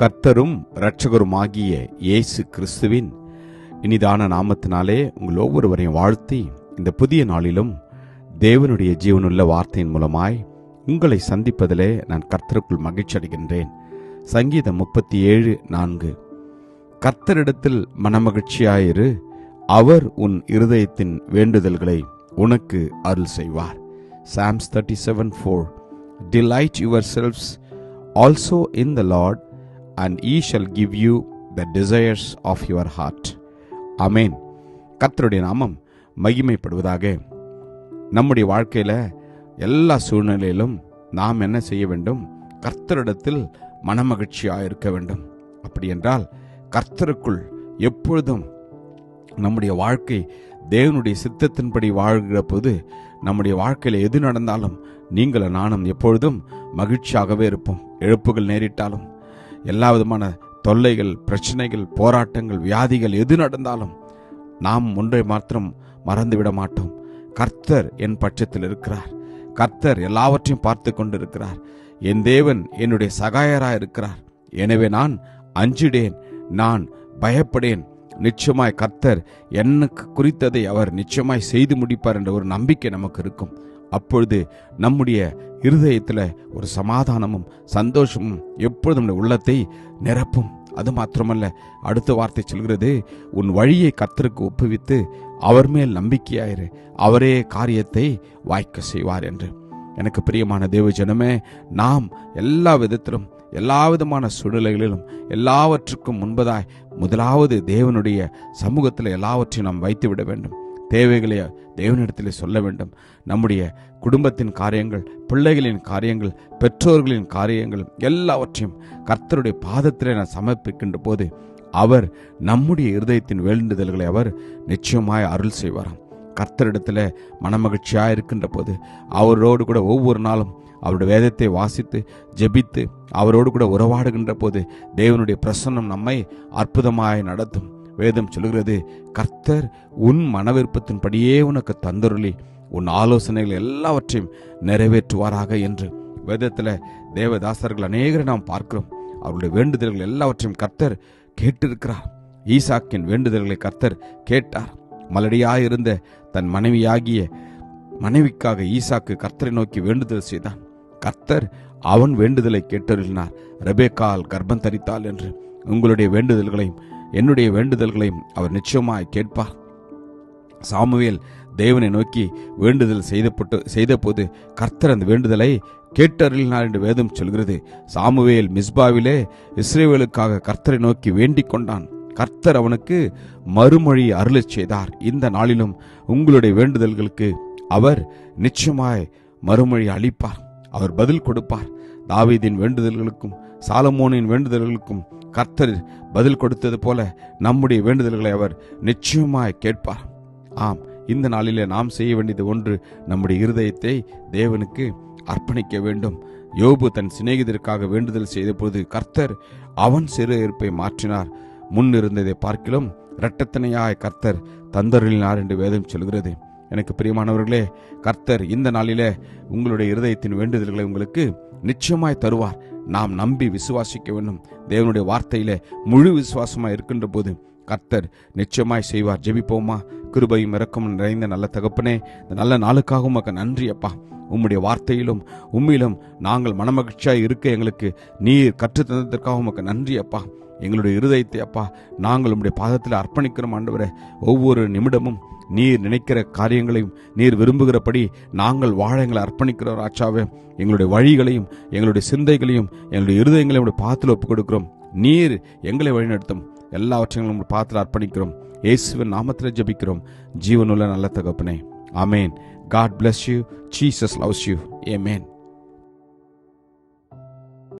கர்த்தரும் இரட்சகருமாகிய இயேசு கிறிஸ்துவின் இனிதான நாமத்தினாலே உங்கள் ஒவ்வொருவரையும் வாழ்த்தி இந்த புதிய நாளிலும் தேவனுடைய ஜீவனுள்ள வார்த்தையின் மூலமாய் உங்களை சந்திப்பதிலே நான் கர்த்தருக்குள் மகிழ்ச்சி அடைகின்றேன். சங்கீதம் முப்பத்தி ஏழு நான்கு. கர்த்தரிடத்தில் மனமகிழ்ச்சியாயிரு அவர் உன் இருதயத்தின் வேண்டுதல்களை உனக்கு அருள் செய்வார். Psalms thirty seven four delight your selves also in the Lord and he shall give you the desires of your heart amen கர்த்தருடைய நாமம் மகிமைப்படுவதாக. நம்முடைய வாழ்க்கையில் எல்லா சூழ்நிலையிலும் நாம் என்ன செய்ய வேண்டும்? கர்த்தரிடத்தில் மனமகிழ்ச்சியாக இருக்க வேண்டும். அப்படி என்றால் கர்த்தருக்குள் எப்பொழுதும் நம்முடைய வாழ்க்கை தேவனுடைய சித்தத்தின்படி வாழ்கிற போது நம்முடைய வாழ்க்கையில் எது நடந்தாலும் நீங்களும் நானும் எப்பொழுதும் மகிழ்ச்சியாகவே இருப்போம். இழப்புகள் நேரிட்டாலும் எல்லா விதமான தொல்லைகள் பிரச்சனைகள் போராட்டங்கள் வியாதிகள் எது நடந்தாலும் நாம் ஒன்றை மாத்திரம் மறந்துவிட மாட்டோம். கர்த்தர் என் பட்சத்தில் இருக்கிறார். கர்த்தர் எல்லாவற்றையும் பார்த்து கொண்டிருக்கிறார். என் தேவன் என்னுடைய சகாயராக இருக்கிறார். எனவே நான் அஞ்சிடேன் நான் பயப்படேன். நிச்சயமாய் கர்த்தர் எனக்கு குறித்ததை அவர் நிச்சயமாய் செய்து முடிப்பார் என்ற ஒரு நம்பிக்கை நமக்கு இருக்கும். அப்பொழுது நம்முடைய இருதயத்தில் ஒரு சமாதானமும் சந்தோஷமும் எப்பொழுதும் நம்முடைய உள்ளத்தை நிரப்பும். அது மாத்திரமல்ல அடுத்த வார்த்தை சொல்கிறது உன் வழியை கத்தருக்கு ஒப்புவித்து அவர் மேல் நம்பிக்கையாயிரு. அவரே காரியத்தை வாய்க்க செய்வார் என்று. எனக்கு பிரியமான தேவ ஜனமே நாம் எல்லா விதத்திலும் எல்லா விதமான சூழ்நிலைகளிலும் எல்லாவற்றுக்கும் முன்பதாய் முதலாவது தேவனுடைய சமூகத்தில் எல்லாவற்றையும் நாம் வைத்து விட வேண்டும். தேவைகளை தேவனிடத்தில் சொல்ல வேண்டும். நம்முடைய குடும்பத்தின் காரியங்கள் பிள்ளைகளின் காரியங்கள் பெற்றோர்களின் காரியங்கள் எல்லாவற்றையும் கர்த்தருடைய பாதத்திலே நான் சமர்ப்பிக்கின்ற போது அவர் நம்முடைய இருதயத்தின் வேண்டுதல்களை அவர் நிச்சயமாய் அருள் செய்வாராம். கர்த்தரிடத்தில் மனமகிழ்ச்சியாக இருக்கின்ற போது அவரோடு கூட ஒவ்வொரு நாளும் அவருடைய வேதத்தை வாசித்து ஜெபித்து அவரோடு கூட உறவாடுகின்ற போது தேவனுடைய பிரசன்னம் நம்மை அற்புதமாய் நடத்தும். வேதம் சொல்கிறது கர்த்தர் உன் மனவிருப்பத்தின்படியே உனக்கு தந்தருளி உன் ஆலோசனைகள் எல்லாவற்றையும் நிறைவேற்றுவாராக என்று வேதத்தில் தேவதாசர்கள் அநேகரை நாம் பார்க்கிறோம். அவருடைய வேண்டுதல்கள் எல்லாவற்றையும் கர்த்தர் கேட்டிருக்கிறார். ஈசாக்கின் வேண்டுதல்களை கர்த்தர் கேட்டார். மலடியாயிருந்த தன் மனைவியாகிய மனைவிக்காக ஈசாக்கு கர்த்தரை நோக்கி வேண்டுதல் செய்தான். கர்த்தர் அவன் வேண்டுதலை கேட்டறினார் ரெபேக்கால் கர்ப்பம் தரித்தாள் என்று உங்களுடைய வேண்டுதல்களையும் என்னுடைய வேண்டுதல்களையும் அவர் நிச்சயமாய் கேட்பார். சாமுவேல் தேவனை நோக்கி வேண்டுதல் செய்தப்பட்டு செய்தபோது கர்த்தர் அந்த வேண்டுதலை கேட்டருளினார் என்று வேதம் சொல்கிறது. சாமுவேல் மிஸ்பாவிலே இஸ்ரேவேலுக்காக கர்த்தரை நோக்கி வேண்டிக் கொண்டான். கர்த்தர் அவனுக்கு மறுமொழி அருளச் செய்தார். இந்த நாளிலும் உங்களுடைய வேண்டுதல்களுக்கு அவர் நிச்சயமாய் மறுமொழி அளிப்பார். அவர் பதில் கொடுப்பார். தாவீதின் வேண்டுதல்களுக்கும் சாலமோனின் வேண்டுதல்களுக்கும் கர்த்தர் பதில் கொடுத்தது போல நம்முடைய வேண்டுதல்களை அவர் நிச்சயமாய் கேட்பார். ஆம் இந்த நாளிலே நாம் செய்ய வேண்டியது ஒன்று நம்முடைய இருதயத்தை தேவனுக்கு அர்ப்பணிக்க வேண்டும். யோபு தன் சிநேகிதருக்காக வேண்டுதல் செய்தபோது கர்த்தர் அவன் சிறு இருப்பை மாற்றினார். முன் இருந்ததை பார்க்கிலும் இரட்டத்தனையாய் கர்த்தர் தந்தருளினார் என்று வேதம் சொல்கிறது. எனக்கு பிரியமானவர்களே கர்த்தர் இந்த நாளிலே உங்களுடைய இருதயத்தின் வேண்டுதல்களை உங்களுக்கு நிச்சயமாய் தருவார். நாம் நம்பி விசுவாசிக்க வேண்டும். தேவனுடைய வார்த்தையில முழு விசுவாசமாக இருக்கின்ற போது கர்த்தர் நிச்சயமாய் செய்வார். ஜெபிப்போமா? கிருபையும் இறக்கமும் நிறைந்த நல்ல தகப்பனே இந்த நல்ல நாளுக்காக உமக்கு நன்றி அப்பா. உம்முடைய வார்த்தையிலும் உம்மிலும் நாங்கள் மனமகிழ்ச்சியாக இருக்க எங்களுக்கு நீர் கற்றுத்தந்ததற்காக உமக்கு நன்றி அப்பா. எங்களுடைய இருதயத்தை அப்பா நாங்கள் உம்முடைய பாதத்தில் அர்ப்பணிக்கிறோம் ஆண்டவரே. ஒவ்வொரு நிமிடமும் நீர் நினைக்கிற காரியங்களையும் நீர் விரும்புகிறபடி நாங்கள் வாழ எங்களை அர்ப்பணிக்கிறோம் ராஜாவே. எங்களுடைய வழிகளையும் எங்களுடைய சிந்தைகளையும் எங்களுடைய இருதயங்களையும் உடைய பாத்தில் ஒப்புக் கொடுக்கிறோம் நீர் எங்களை வழிநடத்தும். எல்லாவற்றையும் உங்களுடைய பாத்தில் அர்ப்பணிக்கிறோம். இயேசுவின் நாமத்தில் ஜெபிக்கிறோம். ஜீவனுள்ள நல்ல தகப்பனே. Amen God bless you Jesus loves you amen